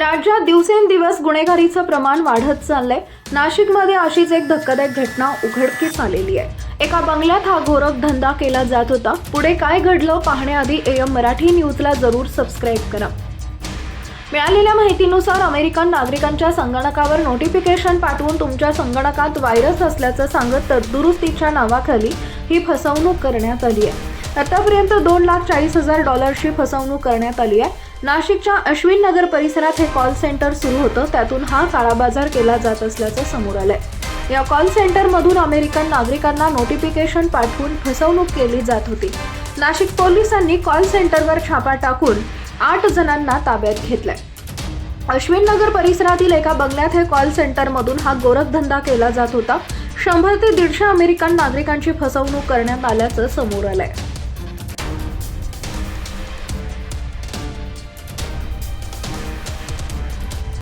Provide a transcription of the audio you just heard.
राज्यात दिवसेंदिवस गुन्हेगारीचं प्रमाण वाढत चाललंय. नाशिकमध्ये अशीच एक धक्कादायक घटना उघडकीस आलेली आहे. एका बंगल्यात हा घोरक धंदा केला जात होता. पुढे काय घडलं पाहण्याआधी एम मराठी न्यूजला जरूर सबस्क्राईब करा. मिळालेल्या माहितीनुसार अमेरिकन नागरिकांच्या संगणकावर नोटिफिकेशन पाठवून तुमच्या संगणकात व्हायरस असल्याचं सांगत तंदुरुस्तीच्या नावाखाली ही फसवणूक करण्यात आली आहे. आतापर्यंत दोन लाख चाळीस हजार डॉलरची फसवणूक करण्यात आली आहे. नाशिकच्या अश्विन नगर परिसरात हे कॉल सेंटर सुरू होतं. त्यातून हा काळाबाजार केला जात असल्याचं समोर आलंय. या कॉल सेंटरमधून अमेरिकन नागरिकांना नोटिफिकेशन पाठवून फसवणूक केली जात होती. नाशिक पोलिसांनी कॉल सेंटरवर छापा टाकून आठ जणांना ताब्यात घेतलंय. अश्विन नगर परिसरातील एका बंगल्यात हे कॉल सेंटरमधून हा गोरखधंदा केला जात होता. शंभर ते दीडशे अमेरिकन नागरिकांची फसवणूक करण्यात आल्याचं समोर आलंय.